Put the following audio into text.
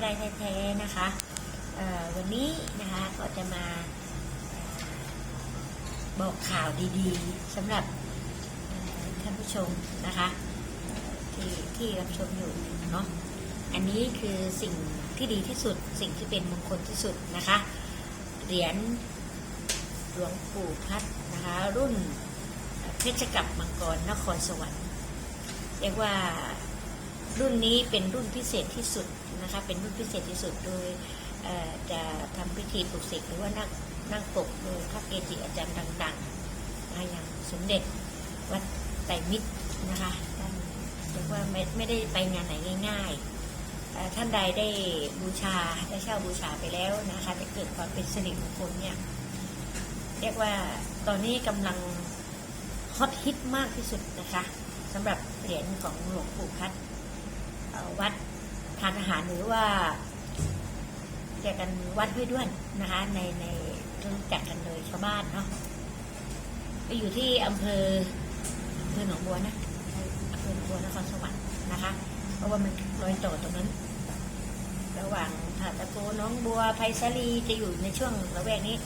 ไร่แท้ๆนะคะวันนี้นะคะก็จะมาบอกข่าวดีๆสำหรับท่านผู้ชมนะคะ ที่ที่รับชมอยู่เนาะอันนี้คือสิ่งที่ดีที่สุดสิ่งที่เป็นมงคลที่สุดนะคะ เหรียญหลวงปู่พัดนะคะ รุ่นเพชรกับมังกรนครสวรรค์เรียกว่ารุ่นนี้เป็นรุ่นพิเศษที่สุด นะคะ เป็นรุ่นพิเศษที่สุดโดยจะทำพิธีปลุกเสกหรือว่านั่งนั่งปกโดยพระเกจิอาจารย์ดังๆนะอย่างสมเด็จวัดไตรมิตรนะคะท่านเรียกว่าไม่ไม่ได้ไปงานไหนง่าย ๆ ท่านใดได้บูชาได้เช่าบูชาไปแล้วนะคะจะเกิดความเป็นสิริมงคลเนี่ยเรียกว่าตอนนี้กำลังฮอตฮิตมากที่สุดนะคะสำหรับเหรียญของหลวงปู่พัดวัด ทานอาหารหรือว่าเรียกกันวัดห้วยด้วนนะคะ ในในรู้จักกันโดยชาวบ้านเนาะไปอยู่ที่อำเภออำเภอหนองบัวนะอำเภอหนองบัวนครสวรรค์นะคะ เพราะว่ามันรอยต่อตรงนั้น ระหว่างถาตะโกน้องบัวไพศาลีจะอยู่ในช่วงระแวกนี้